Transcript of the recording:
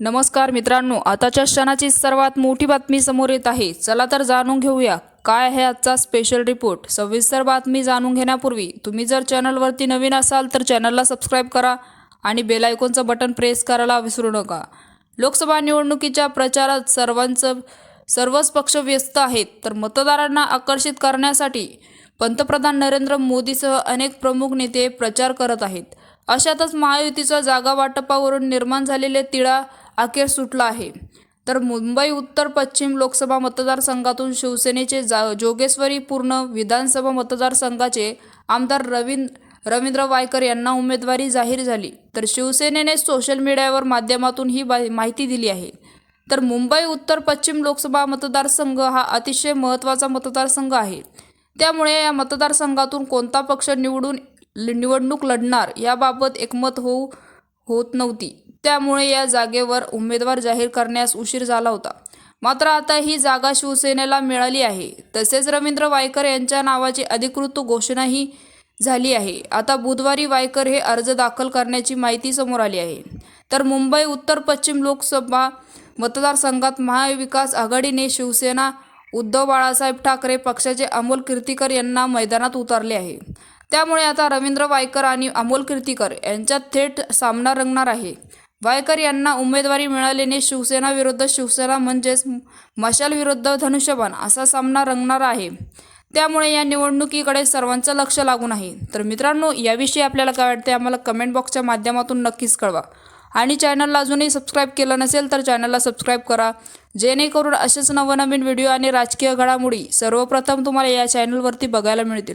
नमस्कार मित्रांनो आताच्या क्षणाची सर्वात मोठी बातमी समोर येत आहे. चला तर जाणून घेऊया काय आहे आजचा स्पेशल रिपोर्ट सविस्तर बातमी जाणून घेण्यापूर्वी तुम्ही जर चॅनलवरती नवीन असाल तर चॅनलला सबस्क्राईब करा आणि बेल आयकॉनचं बटन प्रेस करायला विसरू नका. लोकसभा निवडणुकीच्या प्रचारात सर्वांचं सर्वच पक्ष व्यस्त आहेत तर मतदारांना आकर्षित करण्यासाठी पंतप्रधान नरेंद्र मोदीसह अनेक प्रमुख नेते प्रचार करत आहेत. अशातच महायुतीचा जागा वाटपावरून निर्माण झालेले तिळा अखेर सुटला आहे. तर मुंबई उत्तर पश्चिम लोकसभा मतदारसंघातून शिवसेनेचे जा जोगेश्वरी पूर्ण विधानसभा मतदारसंघाचे आमदार रवीन रवींद्र वायकर यांना उमेदवारी जाहीर झाली. तर शिवसेनेने सोशल मीडियावर माध्यमातून ही बा- माहिती दिली आहे. तर मुंबई उत्तर पश्चिम लोकसभा मतदारसंघ हा अतिशय महत्त्वाचा मतदारसंघ आहे. त्यामुळे या मतदारसंघातून कोणता पक्ष निवडून निवडणूक लढणार याबाबत एकमत होऊ होत नव्हती. त्यामुळे या जागेवर उमेदवार जाहीर करण्यास उशीर झाला होता. मात्र आता ही जागा शिवसेनेला मिळाली आहे. तसेच रवींद्र वायकर यांच्या नावाची अधिकृत घोषणाही झाली आहे. आता बुधवारी वायकर हे अर्ज दाखल करण्याची माहिती समोर आली आहे. तर मुंबई उत्तर पश्चिम लोकसभा मतदारसंघात महाविकास आघाडीने शिवसेना उद्धव बाळासाहेब ठाकरे पक्षाचे अमोल कीर्तीकर यांना मैदानात उतरले आहे. त्यामुळे आता रवींद्र वायकर आणि अमोल कीर्तीकर यांच्यात थेट सामना रंगणार आहे. वायकर यांना उमेदवारी मिळाल्याने शिवसेना विरुद्ध शिवसेना म्हणजेच मशाल विरुद्ध धनुष्यबाण असा सामना रंगणार आहे. त्यामुळे या निवडणुकीकडे सर्वांचं लक्ष लागून आहे. तर मित्रांनो याविषयी आपल्याला काय वाटते आम्हाला कमेंट बॉक्सच्या माध्यमातून नक्कीच कळवा. आणि चॅनलला अजूनही सबस्क्राईब केलं नसेल तर चॅनलला सबस्क्राईब करा. जेणेकरून असेच नवनवीन व्हिडिओ आणि राजकीय घडामोडी सर्वप्रथम तुम्हाला या चॅनलवरती बघायला मिळतील.